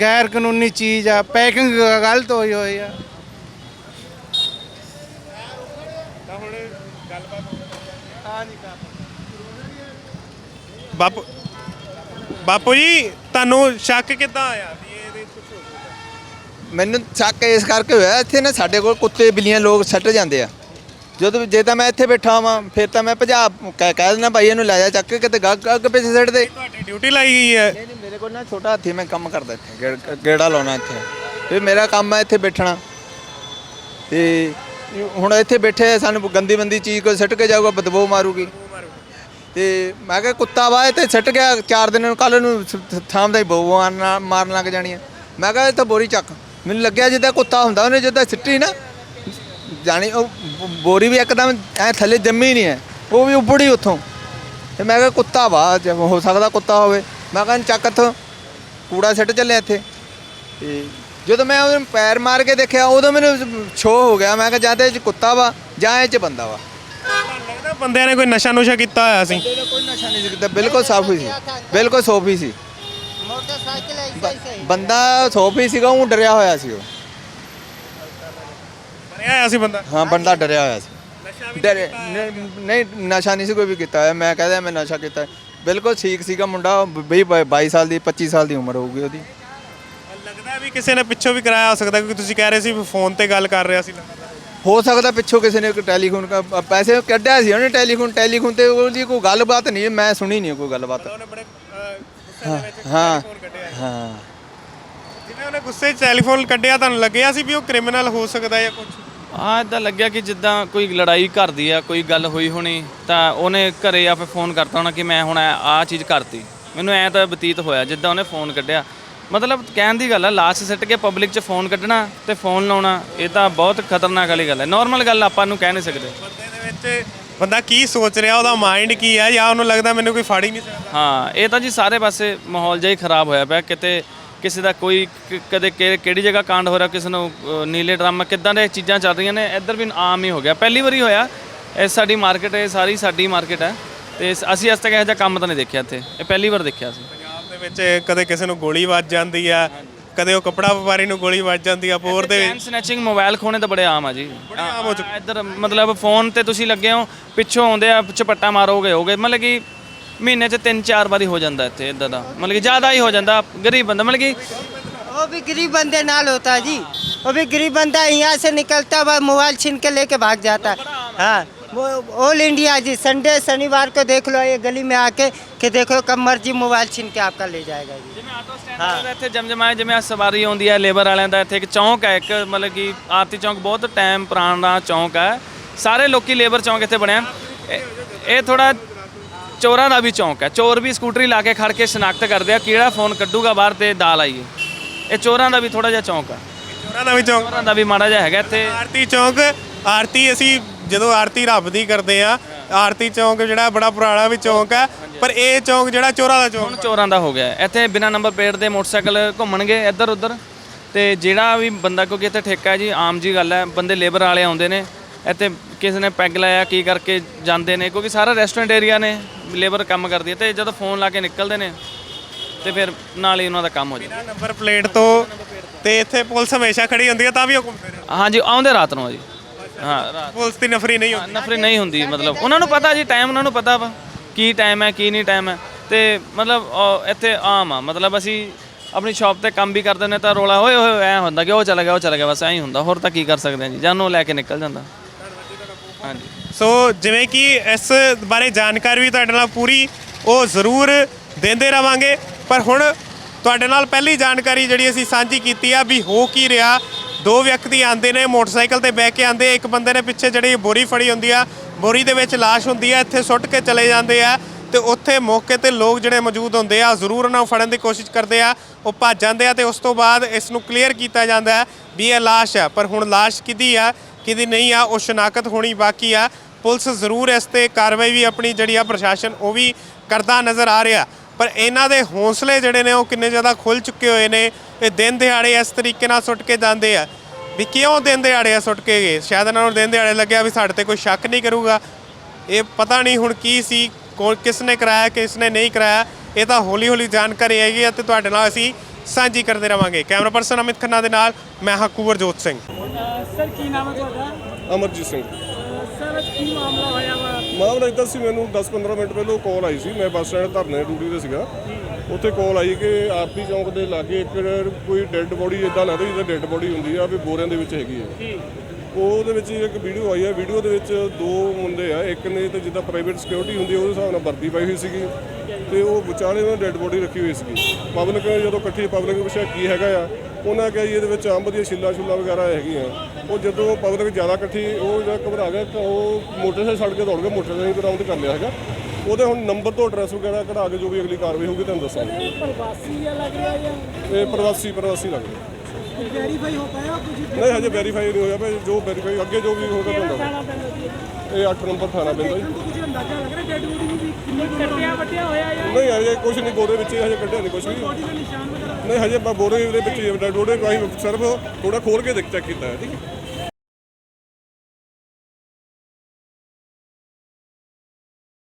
ਗੈਰ ਕਾਨੂੰਨੀ ਚੀਜ਼ ਆ ਪੈਕਿੰਗ ਗਲਤ ਹੋਈ ਹੋਈ ਆ। ਬਾਪੂ ਬਾਪੂ ਜੀ ਤੁਹਾਨੂੰ ਸ਼ੱਕ ਕਿੱਦਾਂ ਆਇਆ ਵੀ ਇਹਦੇ ਕੁਝ ਹੋ ਸਕਦਾ ਮੈਨੂੰ ਸ਼ੱਕ ਇਸ ਕਰਕੇ ਹੋਇਆ ਇੱਥੇ ਨਾ ਸਾਡੇ ਕੋਲ ਕੁੱਤੇ ਬਿੱਲੀਆਂ ਲੋਕ ਸੱਟ ਜਾਂਦੇ ਆ। ਜਦੋਂ ਜੇ ਤਾਂ ਮੈਂ ਇੱਥੇ ਬੈਠਾ ਵਾਂ ਫਿਰ ਤਾਂ ਮੈਂ ਭਜਾ ਕਹਿ ਕਹਿ ਦੇਣਾ ਭਾਈ ਇਹਨੂੰ ਲੈ ਜਾ ਚੱਕ ਕੇ ਕਿਤੇ ਗੱਗ ਅੱਗ ਪਿੱਛੇ ਸੱਟ ਦੇ। ਤੁਹਾਡੀ ਡਿਊਟੀ ਲਾਈ ਗਈ ਹੈ। ਨਹੀਂ ਨਹੀਂ ਮੇਰੇ ਕੋਲ ਨਾ ਛੋਟਾ ਹਾਥੀ ਮੈਂ ਕੰਮ ਕਰਦਾ ਇੱਥੇ ਗੇੜ- ਗੇੜਾ ਲਾਉਣਾ ਇੱਥੇ। ਤੇ ਮੇਰਾ ਕੰਮ ਹੈ ਇੱਥੇ ਬੈਠਣਾ। ਤੇ ਹੁਣ ਇੱਥੇ ਬੈਠੇ ਸਾਨੂੰ ਗੰਦੀ ਮੰਦੀ ਚੀਜ਼ ਕੋਈ ਸਿੱਟ ਕੇ ਜਾਊਗਾ ਬਦਬੂ ਮਾਰੂਗੀ। ਤੇ ਮੈਂ ਕਿਹਾ ਕੁੱਤਾ ਵਾ ਇਹ ਤੇ ਸਿੱਟ ਗਿਆ, ਚਾਰ ਦਿਨ ਨੂੰ ਕੱਲ ਨੂੰ ਸ- ਦਾ ਹੀ ਬਹੂ ਮਾਰਨ ਮਾਰਨ ਲੱਗ ਜਾਣੀ ਹੈ ਮੈਂ ਕਿਹਾ ਇਹ ਤਾਂ ਬੋਰੀ ਚੱਕ। ਮੈਨੂੰ ਲੱਗਿਆ ਜਿੱਦਾਂ ਕੁੱਤਾ ਹੁੰਦਾ, ਉਹਨੇ ਜਿੱਦਾਂ ਸਿੱਟੀ ਨਾ, ਜਾਣੀ ਉਹ ਬੋਰੀ ਵੀ ਇੱਕਦਮ ਐ ਥੱਲੇ ਜੰਮੀ ਨਹੀਂ ਹੈ ਉਹ ਵੀ ਉੱਪੜੀ ਉੱਥੋਂ। ਤੇ ਮੈਂ ਕਿਹਾ ਕੁੱਤਾ ਵਾ, ਜੇ ਹੋ ਸਕਦਾ ਕੁੱਤਾ ਹੋਵੇ। ਮੈਂ ਕਿਹਾ ਚੱਕ ਇੱਥੋਂ, ਕੂੜਾ ਸਿੱਟ ਚੱਲਿਆ ਇੱਥੇ। ਤੇ ਜਦੋਂ ਮੈਂ ਉਹਨੂੰ ਪੈਰ ਮਾਰ ਕੇ ਦੇਖਿਆ, ਉਦੋਂ ਮੈਨੂੰ ਸ਼ੋ ਹੋ ਗਿਆ। ਮੈਂ ਕਿਹਾ ਜਾਂ ਤਾਂ ਇਹ 'ਚ ਕੁੱਤਾ ਵਾ, ਜਾਂ ਇਹ 'ਚ ਬੰਦਾ ਵਾ। ਬੰਦਿਆਂ ਨੇ ਕੋਈ ਨਸ਼ਾ ਨੁਸ਼ਾ ਕੀਤਾ ਹੋਇਆ ਸੀ? ਕੋਈ ਨਸ਼ਾ ਨਹੀਂ ਕੀਤਾ ਬਿਲਕੁਲ ਸਾਫ਼ ਹੀ ਸੀ। ਬਿਲਕੁਲ ਸੋਫ ਹੀ ਸੀ। ਮੋਟਰਸਾਈਕਲ ਐਸਾ ਹੀ ਬੰਦਾ ਸੋਫ ਹੀ ਸੀਗਾ ਉਹ ਡਰਿਆ ਹੋਇਆ ਸੀ ਉਹ। ਬਣਿਆ ਹੋਇਆ ਸੀ ਬੰਦਾ? ਹਾਂ ਬੰਦਾ ਡਰਿਆ ਹੋਇਆ ਸੀ। ਵੀ ਨਹੀਂ ਨਸ਼ਾ ਨਹੀਂ ਸੀ ਕੋਈ ਵੀ ਕੀਤਾ ਹੋਇਆ। ਮੈਂ ਕਹਦਾ ਮੈਂ ਨਸ਼ਾ ਕੀਤਾ। ਬਿਲਕੁਲ ਠੀਕ ਸੀਗਾ ਮੁੰਡਾ 20 22 ਸਾਲ ਦੀ 25 ਸਾਲ ਦੀ ਉਮਰ ਹੋਊਗੀ ਉਹਦੀ। ਲੱਗਦਾ ਵੀ ਕਿਸੇ ਨੇ ਪਿੱਛੋਂ ਵੀ ਕਰਾਇਆ ਹੋ ਸਕਦਾ ਕਿਉਂਕਿ ਤੁਸੀਂ ਕਹਿ ਰਹੇ ਸੀ ਫੋਨ ਤੇ ਗੱਲ ਕਰ ਰਿਹਾ ਸੀ ਹੋ ਸਕਦਾ ਪਿੱਛੋਂ ਕਿਸੇ ਨੇ ਟੈਲੀਫੋਨ ਪੈਸੇ ਕੱਢਿਆ ਸੀ ਉਹਨੇ ਟੈਲੀਫੋਨ ਟੈਲੀਫੋਨ ਤੇ ਉਹਦੀ ਕੋਈ ਗੱਲਬਾਤ ਨਹੀਂ ਮੈਂ ਸੁਣੀ ਨਹੀਂ ਕੋਈ ਗੱਲਬਾਤ। ਹਾਂ ਹਾਂ ਜਿਵੇਂ ਉਹਨੇ ਗੁੱਸੇ 'ਚ ਟੈਲੀਫੋਨ ਕੱਢਿਆ ਤੁਹਾਨੂੰ ਲੱਗਿਆ ਸੀ ਵੀ ਉਹ ਕ੍ਰਿਮੀਨਲ ਹੋ ਸਕਦਾ ਜਾਂ ਕੁਝ ਆ ਇਦਾਂ ਲੱਗਿਆ ਕਿ ਜਿੱਦਾਂ ਕੋਈ ਲੜਾਈ ਘਰ ਦੀ ਆ ਕੋਈ ਗੱਲ ਹੋਈ ਹੋਣੀ ਤਾਂ ਉਹਨੇ ਘਰੇ ਆ ਫਿਰ ਫੋਨ ਕਰਤਾ ਹੋਣਾ ਕਿ ਮੈਂ ਹੁਣ ਆ ਚੀਜ਼ ਕਰਤੀ। ਮੈਨੂੰ ਐ ਤਾਂ ਬਤੀਤ ਹੋਇਆ ਜਿੱਦਾਂ ਉਹਨੇ ਫੋਨ ਕੱਢਿਆ। ਮਤਲਬ ਕਹਿਣ ਦੀ ਗੱਲ ਆ ਲਾਸ਼ ਸਿੱਟ ਕੇ ਪਬਲਿਕ 'ਚ ਫੋਨ ਕੱਢਣਾ ਤੇ ਫੋਨ ਲਾਉਣਾ ਇਹ ਤਾਂ ਬਹੁਤ ਖਤਰਨਾਕ ਵਾਲੀ ਗੱਲ ਹੈ ਨਾਰਮਲ ਗੱਲ ਆਪਾਂ ਨੂੰ ਕਹਿ ਨਹੀਂ ਸਕਦੇ। ਬੰਦੇ ਦੇ ਵਿੱਚ ਬੰਦਾ ਕੀ ਸੋਚ ਰਿਹਾ ਉਹਦਾ ਮਾਈਂਡ ਕੀ ਹੈ ਜਾਂ ਉਹਨੂੰ ਲੱਗਦਾ ਮੈਨੂੰ ਕੋਈ ਫੜ ਹੀ ਨਹੀਂ ਸਕਦਾ? ਹਾਂ ਇਹ ਤਾਂ ਜੀ ਸਾਰੇ ਪਾਸੇ ਮਾਹੌਲ ਜਿਹਾ ਹੀ ਖਰਾਬ ਹੋਇਆ ਪਿਆ ਕਿਤੇ ਕਿਸੇ ਦਾ ਕੋਈ ਕ- ਕਦੇ ਕਿ- ਕਿਹੜੀ ਜਗ੍ਹਾ ਕਾਂਡ ਹੋ ਰਿਹਾ ਕਿਸੇ ਨੂੰ ਅ, ਨੀਲੇ ਡਰਮ ਕਿੱਦਾਂ ਦੇ ਚੀਜ਼ਾਂ ਚੱਲ ਰਹੀਆਂ ਨੇ ਇੱਧਰ ਵੀ ਆਮ ਹੀ ਹੋ ਗਿਆ। ਪਹਿਲੀ ਵਾਰੀ ਹੋਇਆ ਇਹ ਸਾਡੀ ਮਾਰਕੀਟ ਹੈ ਸਾਰੀ ਸਾਡੀ ਮਾਰਕੀਟ ਹੈ ਤੇ ਅਸੀਂ ਅੱਜ ਤੱਕ ਇਹੋ ਜਿਹਾ ਕੰਮ ਤਾਂ ਨਹੀਂ ਦੇਖਿਆ ਇੱਥੇ ਇਹ ਪਹਿਲੀ ਵਾਰ ਦੇਖਿਆ ਸੀ ਵਿੱਚ ਕਦੇ ਕਿਸੇ ਨੂੰ ਗੋਲੀ ਵੱਜ ਜਾਂਦੀ ਆ ਕਦੇ ਉਹ ਕਪੜਾ ਵਪਾਰੀ ਨੂੰ ਗੋਲੀ ਵੱਜ ਜਾਂਦੀ ਆ ਪੋਰ ਦੇ ਚੈਨ ਸਨੈਚਿੰਗ ਮੋਬਾਈਲ ਖੋਣੇ ਤਾਂ ਬੜੇ ਆਮ ਆ ਜੀ ਬੜੇ ਆਮ ਹੋ ਚੁੱਕੇ ਇੱਧਰ ਮਤਲਬ ਫੋਨ ਤੇ ਤੁਸੀਂ ਲੱਗੇ ਹੋ ਪਿੱਛੋਂ ਆਉਂਦੇ ਆ ਚਪੱਟਾ ਮਾਰੋਗੇ ਹੋਗੇ ਮਤਲਬ ਕਿ ਮਹੀਨੇ 'ਚ ਤਿੰਨ ਚਾਰ ਵਾਰੀ ਹੋ ਜਾਂਦਾ ਇੱਥੇ ਇਦਾਂ ਦਾ ਮਤਲਬ ਕਿ ਜ਼ਿਆਦਾ ਹੀ ਹੋ ਜਾਂਦਾ ਗਰੀਬ ਬੰਦਾ ਮਤਲਬ ਕਿ वो भी गरीब बंदे नाल होता है जी वो भी गरीब बंदा यहाँ से निकलता हुआ मोबाइल छीन के लेके भाग जाता है हाँ वो ऑल इंडिया जी संडे शनिवार को देख लो ये गली में आके कि देखो कब मर्जी मोबाइल छीन के आपका ले जाएगा जी ਜਿਵੇਂ ਆਟੋ ਸਟੈਂਡ ਦਾ ਇੱਥੇ ਜਮਜਮਾਏ ਜਿਵੇਂ ਆਹ ਸਵਾਰੀ ਆਉਂਦੀ ਹੈ ਲੇਬਰ ਵਾਲਿਆਂ ਦਾ ਇੱਥੇ ਇੱਕ ਚੌਂਕ ਹੈ ਇੱਕ ਮਤਲਬ ਕਿ ਆਰਤੀ ਚੌਂਕ ਬਹੁਤ ਟਾਈਮ ਪੁਰਾਣਾ ਚੌਂਕ ਹੈ ਸਾਰੇ ਲੋਕੀ ਲੇਬਰ ਚੌਂਕ ਇੱਥੇ ਬਣਿਆ ਇਹ- ਇਹ ਥੋੜਾ ਚੋਰਾਂ ਦਾ ਵੀ ਚੌਂਕ ਹੈ ਚੋਰ ਵੀ ਸਕੂਟਰੀ ਲਾ ਕੇ ਖੜ ਕੇ ਸ਼ਨਾਖਤ ਕਰਦੇ ਆ ਕਿਹੜਾ ਫੋਨ ਕੱਢੂਗਾ ਬਾਹਰ ਤੇ ਦਾਲ ਆਈਏ ਇਹ ਚੋਰਾਂ ਦਾ ਵੀ ਥੋੜਾ ਜਿਹਾ ਚੌਂਕ ਹੈ ਚੋਰਾਂ ਦਾ ਵੀ ਚੌਂਕ ਚੋਰਾਂ ਦਾ ਵੀ ਮਾੜਾ ਜਿਹਾ ਹੈਗਾ ਇੱਥੇ ਆਰਤੀ ਚੌਂਕ ਆਰਤੀ ਅਸੀਂ ਜਦੋਂ ਆਰਤੀ ਰੱਬ ਦੀ ਕਰਦੇ ਆ ਆਰਤੀ ਚੌਂਕ ਜਿਹੜਾ ਬੜਾ ਪੁਰਾਣਾ ਵੀ ਚੌਂਕ ਹੈ ਪਰ ਇਹ ਚੌਂਕ ਜਿਹੜਾ ਚੋਰਾਂ ਦਾ ਚੌਂਕ ਹੁਣ ਚੋਰਾਂ ਦਾ ਹੋ ਗਿਆ। ਇੱਥੇ ਬਿਨਾ ਨੰਬਰ ਪਲੇਟ ਦੇ ਮੋਟਰਸਾਈਕਲ ਘੁੰਮਣਗੇ ਇੱਧਰ ਉੱਧਰ ਤੇ ਜਿਹੜਾ ਵੀ ਬੰਦਾ ਕਿਉਂਕਿ ਇੱਥੇ ਠੇਕਾ ਜੀ ਆਮ ਜੀ ਗੱਲ ਹੈ ਬੰਦੇ ਲੇਬਰ ਵਾਲੇ ਆਉਂਦੇ ਨੇ ਇੱਥੇ ਕਿਸੇ ਨੇ ਪੈਗ ਲਾਇਆ ਕੀ ਕਰਕੇ ਜਾਂਦੇ ਨੇ ਕਿਉਂਕਿ ਸਾਰਾ ਰੈਸਟੋਰੈਂਟ ਏਰੀਆ ਨੇ ਲੇਬਰ ਕੰਮ ਕਰਦੀ ਹੈ ਤੇ ਜਦੋਂ ਫੋਨ ਲਾ ਕੇ ਨਿਕਲਦੇ ਨੇ ਤੇ ਫਿਰ ਨਾਲ ਹੀ ਉਹਨਾਂ ਦਾ ਕੰਮ ਹੋ ਜਾਂਦਾ। ਨੰਬਰ ਪਲੇਟ ਤੋਂ ਤੇ ਇੱਥੇ ਪੁਲਿਸ ਹਮੇਸ਼ਾ ਖੜੀ ਹੁੰਦੀ ਹੈ ਤਾਂ ਵੀ ਉਹ ਘੁੰਮਦੇ ਨੇ। ਹਾਂਜੀ ਆਉਂਦੇ ਰਾਤ ਨੂੰ ਆ ਜੀ। ਹਾਂ। ਪੁਲਿਸ ਦੀ ਨਫਰੀ ਨਹੀਂ ਹੁੰਦੀ। ਨਫਰੀ ਨਹੀਂ ਹੁੰਦੀ ਮਤਲਬ ਉਹਨਾਂ ਨੂੰ ਪਤਾ ਜੀ ਟਾਈਮ ਉਹਨਾਂ ਨੂੰ ਪਤਾ ਵਾ ਕੀ ਟਾਈਮ ਹੈ ਕੀ ਨਹੀਂ ਟਾਈਮ ਹੈ। ਤੇ ਮਤਲਬ ਅਹ, ਇੱਥੇ ਆਮ ਆ। ਮਤਲਬ ਅਸੀਂ ਆਪਣੀ ਸ਼ਾਪ ਤੇ ਕੰਮ ਵੀ ਕਰਦੇ ਨੇ ਤਾਂ ਰੋਲਾ ਹੋਏ ਹੋਏ ਐ ਹੁੰਦਾ ਕਿ ਉਹ ਚਲਾ ਗਿਆ ਉਹ ਚਲਾ ਗਿਆ ਬਸ ਐਂ ਹੀ ਹੁੰਦਾ। ਹੋਰ ਤਾਂ ਕੀ ਕਰ ਸਕਦੇ ਹਾਂ ਜੀ? ਜਾਨੋਂ ਲੈ ਕੇ ਨਿਕਲ ਜਾਂਦਾ। ਹਾਂਜੀ। ਸੋ ਜਿਵੇਂ ਕਿ ਇਸ ਬਾਰੇ ਜਾਣਕਾਰੀ ਵੀ ਤੁਹਾਡੇ ਨਾਲ ਪੂਰੀ ਉਹ ਜ਼ਰੂਰ ਦਿੰਦੇ ਰਵਾਂਗੇ। ਪਰ ਹੁਣ ਤੁਹਾਡੇ ਨਾਲ ਪਹਿਲੀ ਜਾਣਕਾਰੀ ਜਿਹੜੀ ਅਸੀਂ ਸਾਂਝੀ ਕੀਤੀ ਆ ਵੀ ਹੋ ਕੀ ਰਿਹਾ ਦੋ ਵਿਅਕਤੀ ਆਂਦੇ ਨੇ, ਮੋਟਰਸਾਈਕਲ ਤੇ ਬਹਿ ਕੇ ਆਂਦੇ ਇੱਕ ਬੰਦੇ ਨੇ ਪਿੱਛੇ ਜਿਹੜੀ ਬੋਰੀ ਫੜੀ ਹੁੰਦੀ ਆ, ਬੋਰੀ ਦੇ ਵਿੱਚ ਲਾਸ਼ ਹੁੰਦੀ ਆ, ਇੱਥੇ ਸੁੱਟ ਕੇ ਚਲੇ ਜਾਂਦੇ ਆ ਤੇ ਉੱਥੇ ਮੌਕੇ ਤੇ ਲੋਕ ਜਿਹੜੇ ਮੌਜੂਦ ਹੁੰਦੇ ਆ, ਜ਼ਰੂਰ ਉਹਨਾਂ ਨੂੰ ਫੜਨ ਦੀ ਕੋਸ਼ਿਸ਼ ਕਰਦੇ ਆ, ਉਹ ਭੱਜ ਜਾਂਦੇ ਆ ਤੇ ਉਸ ਤੋਂ ਬਾਅਦ ਇਸ ਨੂੰ ਕਲੀਅਰ ਕੀਤਾ ਜਾਂਦਾ ਹੈ ਵੀ ਇਹ ਲਾਸ਼ ਆ। ਪਰ ਹੁਣ ਲਾਸ਼ ਕਿਹਦੀ ਆ, ਕਿਹਦੀ ਨਹੀਂ ਆ, ਉਹ ਸ਼ਨਾਖਤ ਹੋਣੀ ਬਾਕੀ ਆ। ਪੁਲਿਸ ਜ਼ਰੂਰ ਇਸ ਤੇ ਕਾਰਵਾਈ ਵੀ ਆਪਣੀ ਜਿਹੜੀ ਆ, ਪ੍ਰਸ਼ਾਸਨ ਉਹ ਵੀ ਕਰਦਾ ਨਜ਼ਰ ਆ ਰਿਹਾ। ਪਰ ਇਹਨਾਂ ਦੇ ਹੌਸਲੇ ਜਿਹੜੇ ਨੇ ਉਹ ਕਿੰਨੇ ਜ਼ਿਆਦਾ ਖੁੱਲ ਚੁੱਕੇ ਹੋਏ ਨੇ। ਇਹ ਦਿਨ ਦਿਹਾੜੇ ਇਸ ਤਰੀਕੇ ਨਾਲ ਸੁੱਟ ਕੇ ਜਾਂਦੇ ਆ। ਵੀ ਕਿਉਂ ਦਿਨ ਦਿਹਾੜੇ ਆ ਸੁੱਟ ਕੇ ਗਏ? ਸ਼ਾਇਦ ਇਹਨਾਂ ਨੂੰ ਦਿਨ ਦਿਹਾੜੇ ਲੱਗਿਆ ਵੀ ਸਾਡੇ ਤੇ ਕੋਈ ਸ਼ੱਕ ਨਹੀਂ ਕਰੂਗਾ। ਇਹ ਪਤਾ ਨਹੀਂ ਹੁਣ ਕੀ ਸੀ ਕੌਣ ਕਿਸ ਨੇ ਕਰਾਇਆ ਕਿਸ ਨੇ ਨਹੀਂ ਕਰਾਇਆ। ਇਹ ਤਾਂ ਹੌਲੀ ਹੌਲੀ ਜਾਣਕਾਰੀ ਆਏਗੀ ਅਤੇ ਤੁਹਾਡੇ ਨਾਲ ਅਸੀਂ ਸਾਂਝੀ ਕਰਦੇ ਰਵਾਂਗੇ। ਕੈਮਰਾ ਪਰਸਨ ਅਮਿਤ ਖੰਨਾ ਦੇ ਨਾਲ ਮੈਂ ਹਾਂ ਕੁਵਰਜੋਤ ਸਿੰਘ। ਸਰ ਕੀ ਨਾਮ ਹੈ ਤੁਹਾਡਾ? ਅਮਰਜੀਤ ਸਿੰਘ। ਸਰ ਕੀ ਮਾਮਲਾ ਹੋਇਆ ਵਾ? ਮਾਮਲਾ ਇੱਦਾਂ ਸੀ ਮੈਨੂੰ 10-15 ਮਿੰਟ ਪਹਿਲਾਂ ਕਾਲ ਆਈ ਸੀ। ਮੈਂ ਬੱਸ ਸਟੈਂਡ ਧਰਨੇ ਡਿਊਟੀ ਤੇ ਸੀਗਾ। ਉੱਥੇ ਕਾਲ ਆਈ ਕਿ ਆਰਤੀ ਚੌਂਕ ਦੇ ਲਾਗੇ ਇੱਕ ਕੋਈ ਡੈੱਡ ਬੋਡੀ ਇਦਾਂ ਲੱਗਦਾ ਜਿੱਦਾਂ ਡੈੱਡ ਬੋਡੀ ਹੁੰਦੀ ਆ ਵੀ ਬੋਰਿਆਂ ਦੇ ਵਿੱਚ ਹੈਗੀ ਹੈ ਉਹਦੇ ਵਿੱਚ ਇੱਕ ਵੀਡੀਓ ਆਈ ਹੈ ਵੀਡੀਓ ਦੇ ਵਿੱਚ ਦੋ ਮੁੰਡੇ ਆ ਇੱਕ ਨੇ ਤੇ ਜਿੱਦਾਂ ਪ੍ਰਾਈਵੇਟ ਸਿਕਿਉਰਿਟੀ ਹੁੰਦੀ ਆ, ਉਹਦੇ ਹਿਸਾਬ ਨਾਲ ਵਰਦੀ ਪਾਈ ਹੋਈ ਸੀਗੀ ਤੇ ਉਹ ਵਿਚਾਲੇ ਉਹਨਾਂ ਡੈੱਡ ਬੋਡੀ ਰੱਖੀ ਹੋਈ ਸੀਗੀ। ਪਬਲਿਕ ਜਦੋਂ ਇਕੱਠੀ ਪਬਲਿਕ ਪੁੱਛਿਆ ਕੀ ਹੈਗਾ ਆ ਉਹਨਾਂ ਕਿਹਾ ਇਹਦੇ ਵਿੱਚ ਅੰਬ ਦੀਆਂ ਛਿੱਲਾ ਛੁੱਲਾ ਵਗੈਰਾ ਹੈਗੀਆਂ। ਉਹ ਜਦੋਂ ਪਬਲਿਕ ਜ਼ਿਆਦਾ ਇਕੱਠੀ ਉਹ ਜਿਹੜਾ ਘਬਰਾ ਗਿਆ ਤਾਂ ਉਹ ਮੋਟਰਸਾਈਕਲ ਛੱਡ ਕੇ ਦੌੜ ਗਿਆ ਮੋਟਰਸਾਈਕਲ ਬਰਾਊਂਡ ਕਰ ਲਿਆ ਹੈਗਾ। ਉਹਦੇ ਹੁਣ ਨੰਬਰ ਤੋਂ ਐਡਰੈਸ ਵਗੈਰਾ ਕਢਾ ਕੇ ਜੋ ਵੀ ਅਗਲੀ ਕਾਰਵਾਈ ਹੋਊਗੀ ਤੁਹਾਨੂੰ ਦੱਸਾਂਗੇ। ਪ੍ਰਵਾਸੀ ਆ ਲੱਗ ਰਿਹਾ ਜਾਂ? ਇਹ ਪ੍ਰਵਾਸੀ ਪ੍ਰਵਾਸੀ ਲੱਗਦਾ ਵੈਰੀਫਾਈ ਹੋ ਪਾਇਆ ਕੁਝ ਨਹੀਂ ਹਜੇ ਵੈਰੀਫਾਈ ਨਹੀਂ ਹੋਇਆ ਭਾਈ ਜੋ ਵੈਰੀਫਾਈ ਅੱਗੇ ਜੋ ਵੀ ਹੋਗਾ ਤੁਹਾਨੂੰ ਦੱਸਾਂਗੇ। ਇਹ 8 ਨੰਬਰ ਥਾਣਾ ਪੈਂਦਾ ਜੀ। ਕੁਝ ਅੰਦਾਜ਼ਾ ਲੱਗ ਰਿਹਾ ਡੈਡ ਬੋਡੀ ਵੀ ਕਿੰਨੇ ਕੱਟਿਆ ਵੱਟਿਆ ਹੋਇਆ ਜਾਂ? ਨਹੀਂ ਹਜੇ ਕੁਝ ਨਹੀਂ ਬੋਰੇ ਵਿੱਚ ਹੀ ਹਜੇ ਕੱਢਿਆ ਨਹੀਂ ਕੁਝ ਵੀ। ਬੋਡੀ ਦੇ ਨਿਸ਼ਾਨ ਵਗੈਰਾ? ਨਹੀਂ ਹਜੇ ਬੋਰੇ ਦੇ ਵਿੱਚ ਹੀ ਡੋੜੇ ਅਸੀਂ ਸਿਰਫ ਥੋੜਾ ਖੋਲ ਕੇ ਦੇਖ ਚੈੱਕ ਕੀਤਾ ਹੈ ਠੀਕ ਹੈ।